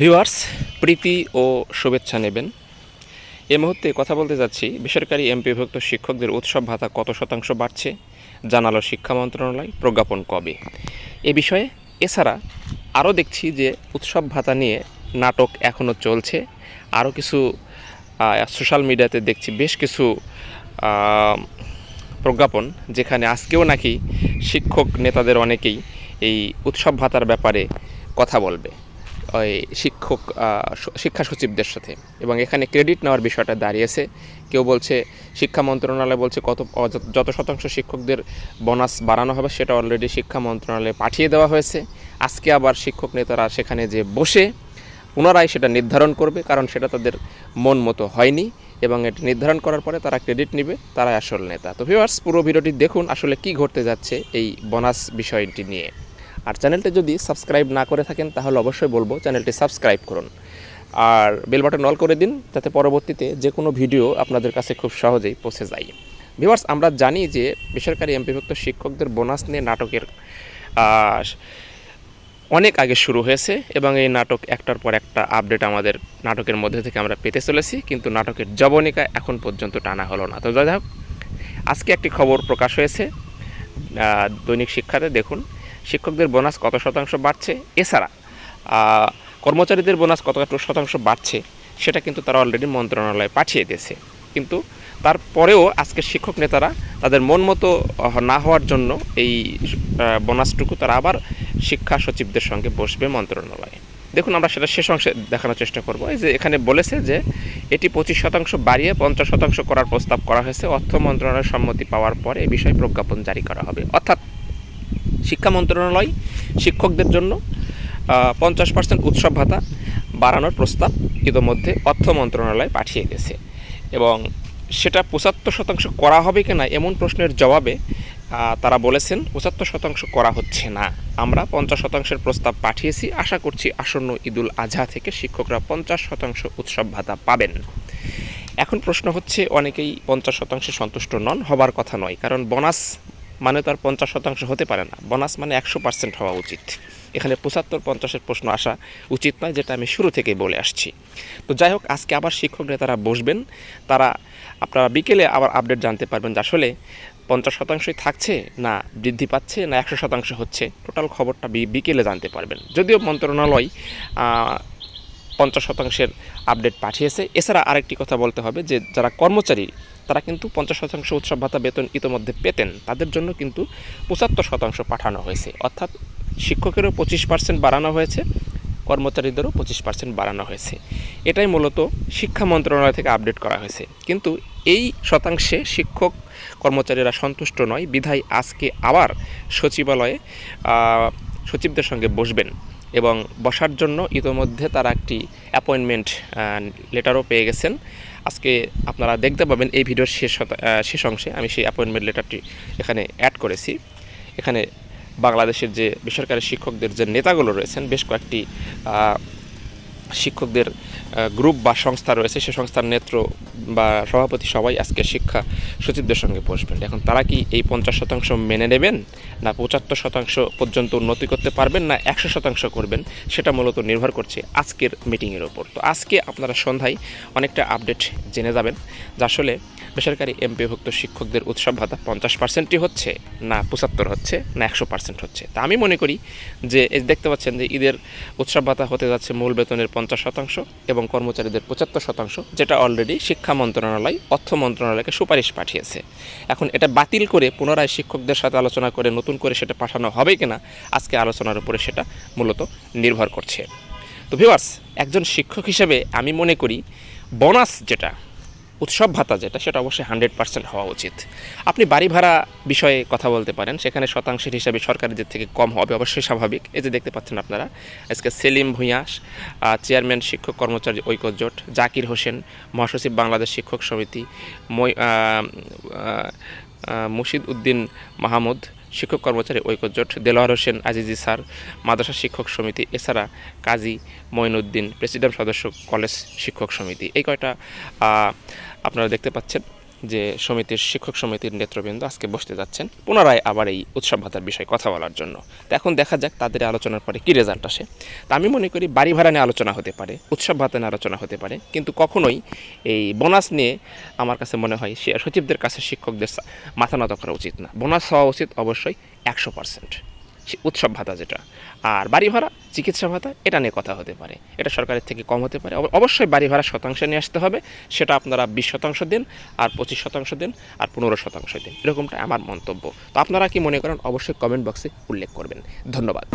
Viewers, প্রীতি ও শুভেচ্ছা নেবেন। এ মুহূর্তে কথা বলতে যাচ্ছি, বেসরকারি এমপিভুক্ত শিক্ষকদের উৎসব ভাতা কত শতাংশ বাড়ছে জানালো শিক্ষা মন্ত্রণালয়, প্রজ্ঞাপন কবে? এ বিষয়ে এছাড়া আরও দেখছি যে উৎসব ভাতা নিয়ে নাটক এখনও চলছে, আরও কিছু সোশ্যাল মিডিয়াতে দেখছি বেশ কিছু প্রজ্ঞাপন, যেখানে আজকেও নাকি শিক্ষক নেতাদের অনেকেই এই উৎসব ভাতার ব্যাপারে কথা বলবে। ওই শিক্ষক শিক্ষা সচিবদের সাথে। এবং এখানে ক্রেডিট নেওয়ার বিষয়টা দাঁড়িয়েছে। কেউ বলছে, শিক্ষা মন্ত্রণালয় বলছে কত যত- শতাংশ শিক্ষকদের বোনাস বাড়ানো হবে সেটা অলরেডি শিক্ষা মন্ত্রণালয়ে পাঠিয়ে দেওয়া হয়েছে। আজকে আবার শিক্ষক নেতারা সেখানে যে বসে, পুনরায় সেটা নির্ধারণ করবে, কারণ সেটা তাদের মন মতো হয়নি। এবং এটা নির্ধারণ করার পরে তারা ক্রেডিট নেবে, তারাই আসল নেতা। তো ভিউয়ার্স পুরো ভিডিওটি দেখুন আসলে কি ঘটতে যাচ্ছে এই বোনাস বিষয়টি নিয়ে। আর চ্যানেলটি যদি সাবস্ক্রাইব না করে থাকেন, তাহলে অবশ্যই বলব চ্যানেলটি সাবস্ক্রাইব করুন। আর বেল বাটন অল করে দিন, যাতে পরবর্তীতে যে কোনো ভিডিও আপনাদের কাছে খুব সহজেই পৌঁছে যায়। ভিভার্স আমরা জানি যে বেসরকারি এমপিভুক্ত শিক্ষকদের বোনাস নিয়ে নাটকের অনেক আগে শুরু হয়েছে এবং এই নাটক একটার পর একটা আপডেট আমাদের নাটকের মধ্যে থেকে আমরা পেতে চলেছি, কিন্তু নাটকের জবনিকা এখন পর্যন্ত টানা হলো না। তো যাই হোক, আজকে একটি খবর প্রকাশ হয়েছে দৈনিক শিক্ষাতে, দেখুন। শিক্ষকদের বোনাস কত শতাংশ বাড়ছে? এছাড়া কর্মচারীদের বোনাস কত শতাংশ বাড়ছে, সেটা কিন্তু তারা অলরেডি মন্ত্রণালয়ে পাঠিয়ে দিয়েছে। কিন্তু তারপরেও আজকে শিক্ষক নেতারা তাদের মন মতো না হওয়ার জন্য এই বোনাসটুকু তারা আবার শিক্ষা সচিবদের সঙ্গে বসবে মন্ত্রণালয়ে। দেখুন, আমরা সেটা শেষ অংশে দেখানোর চেষ্টা করব। এই যে এখানে বলেছে যে এটি পঁচিশ শতাংশ বাড়িয়ে পঞ্চাশ শতাংশ করার প্রস্তাব করা হয়েছে। অর্থ মন্ত্রণালয়ের সম্মতি পাওয়ার পরে এ বিষয়ে প্রজ্ঞাপন জারি করা হবে। অর্থাৎ শিক্ষা মন্ত্রণালয়, শিক্ষকদের জন্য পঞ্চাশ পার্সেন্ট উৎসব ভাতা বাড়ানোর প্রস্তাব ইতোমধ্যে অর্থ মন্ত্রণালয় পাঠিয়ে দিয়েছে। এবং সেটা পঁচাত্তর শতাংশ করা হবে কিনা এমন প্রশ্নের জবাবে তারা বলেছেন পঁচাত্তর শতাংশ করা হচ্ছে না। আমরা পঞ্চাশ শতাংশের প্রস্তাব পাঠিয়েছি, আশা করছি আসন্ন ঈদুল আজহা থেকে শিক্ষকরা পঞ্চাশ শতাংশ উৎসব ভাতা পাবেন। এখন প্রশ্ন হচ্ছে, অনেকেই পঞ্চাশ শতাংশে সন্তুষ্ট নন, হবার কথা নয়, কারণ বোনাস মানে তো আর পঞ্চাশ শতাংশ হতে পারে না। বোনাস মানে একশো পার্সেন্ট হওয়া উচিত। এখানে পঁচাত্তর পঞ্চাশের প্রশ্ন আসা উচিত নয়, যেটা আমি শুরু থেকেই বলে আসছি। তো যাই হোক, আজকে আবার শিক্ষক নেতারা বসবেন। তারা আপনারা বিকেলে আবার আপডেট জানতে পারবেন যে আসলে পঞ্চাশ শতাংশই থাকছে না বৃদ্ধি পাচ্ছে, না একশো শতাংশ হচ্ছে। টোটাল খবরটা বিকেলে জানতে পারবেন। যদিও মন্ত্রণালয় পঞ্চাশ শতাংশের আপডেট পাঠিয়েছে। এছাড়া আরেকটি কথা বলতে হবে যে, যারা কর্মচারী তারা কিন্তু পঞ্চাশ শতাংশ উৎসব ভাতা বেতন ইতোমধ্যে পেতেন। তাদের জন্য কিন্তু পঁচাত্তর শতাংশ পাঠানো হয়েছে। অর্থাৎ শিক্ষকেরও পঁচিশ পার্সেন্ট বাড়ানো হয়েছে, কর্মচারীদেরও পঁচিশ পার্সেন্ট বাড়ানো হয়েছে। এটাই মূলত শিক্ষা মন্ত্রণালয় থেকে আপডেট করা হয়েছে। কিন্তু এই শতাংশে শিক্ষক কর্মচারীরা সন্তুষ্ট নয়। বিধায় আজকে আবার সচিবালয়ে সচিবদের সঙ্গে বসবেন এবং বসার জন্য ইতোমধ্যে তারা একটি অ্যাপয়েন্টমেন্ট লেটারও পেয়ে গেছেন। আজকে আপনারা দেখতে পাবেন এই ভিডিওর শেষ শেষ অংশে আমি সেই অ্যাপয়েন্টমেন্ট লেটারটি এখানে অ্যাড করেছি। এখানে বাংলাদেশের যে বেসরকারি শিক্ষকদের যে নেতাগুলো রয়েছেন, বেশ কয়েকটি শিক্ষকদের গ্রুপ বা সংস্থা রয়েছে, সে সংস্থার নেত্র বা সভাপতি সবাই আজকে শিক্ষা সচিবদের সঙ্গে বসবেন। এখন তারা কি এই পঞ্চাশ শতাংশ মেনে নেবেন? না পঁচাত্তর শতাংশ পর্যন্ত উন্নতি করতে পারবেন? না একশো শতাংশ করবেন? সেটা মূলত নির্ভর করছে আজকের মিটিংয়ের ওপর তো আজকে আপনারা সন্ধ্যায় অনেকটা আপডেট জেনে যাবেন যা আসলে বেসরকারি এমপিভুক্ত শিক্ষকদের উৎসব ভাতা পঞ্চাশ পার্সেন্টই হচ্ছে, না পঁচাত্তর হচ্ছে, না একশো পার্সেন্ট হচ্ছে। তা আমি মনে করি যে দেখতে পাচ্ছেন যে ঈদের উৎসব ভাতা হতে যাচ্ছে মূল বেতনের পঞ্চাশ শতাংশ এবং কর্মচারীদের পঁচাত্তর শতাংশ, যেটা অলরেডি শিক্ষা মন্ত্রণালয়, অর্থ মন্ত্রণালয়কে সুপারিশ পাঠিয়েছে। এখন এটা বাতিল করে পুনরায় শিক্ষকদের সাথে আলোচনা করে নতুন করে সেটা পাঠানো হবে কিনা, আজকে আলোচনার উপরে সেটা মূলত নির্ভর করছে। তো ভিউয়ার্স একজন শিক্ষক হিসেবে আমি মনে করি বোনাস যেটা উৎসব ভাতা যেটা, সেটা অবশ্যই হান্ড্রেড পার্সেন্ট হওয়া উচিত। আপনি বাড়ি ভাড়া বিষয়ে কথা বলতে পারেন, সেখানে শতাংশের হিসাবে সরকারের দিক থেকে কম হবে, অবশ্যই স্বাভাবিক। এই যে দেখতে পাচ্ছেন আপনারা, আজকে সেলিম ভূঁইয়া চেয়ারম্যান, শিক্ষক, কর্মচারী, ঐক্য জোট, জাকির হোসেন, মহাসচিব, বাংলাদেশ শিক্ষক সমিতি, মই মুর্শিদ উদ্দিন মাহমুদ শিক্ষক কর্মচারী ঐক্যজোট দেলোয়ার হোসেন আজিজি স্যার, মাদ্রাসা শিক্ষক সমিতি এছাড়া কাজী মঈনুদ্দিন প্রেসিডেন্ট সদস্য কলেজ শিক্ষক সমিতি। এই কয়টা আপনারা দেখতে পাচ্ছেন। যে সমিতির শিক্ষক সমিতির নেতৃবৃন্দ আজকে বসতে যাচ্ছেন, পুনরায় আবার এই উৎসব ভাতার বিষয়ে কথা বলার জন্য। এখন দেখা যাক তাদের আলোচনার পরে কী রেজাল্ট আসে। তা আমি মনে করি বাড়ি ভাড়া নিয়ে আলোচনা হতে পারে, উৎসব ভাতা নিয়ে আলোচনা হতে পারে, কিন্তু কখনোই এই বোনাস নিয়ে আমার কাছে মনে হয় সে- সচিবদের কাছে শিক্ষকদের মাথা নত করা উচিত না। বোনাস হওয়া উচিত অবশ্যই একশো পার্সেন্ট উৎসব ভাতা যেটা। আর বাড়ি ভাড়া, চিকিৎসা ভাতা, এটা নিয়ে কথা হতে পারে। এটা সরকারের থেকে কম হতে পারে। অব- অবশ্যই বাড়ি ভাড়া শতাংশ নিয়ে আসতে হবে। সেটা আপনারা বিশ শতাংশ দিন আর পঁচিশ শতাংশ দিন আর পনেরো শতাংশ দিন। এরকমটা আমার মন্তব্য। তো আপনারা কি মনে করেন, অবশ্যই কমেন্ট বক্সে উল্লেখ করবেন। ধন্যবাদ।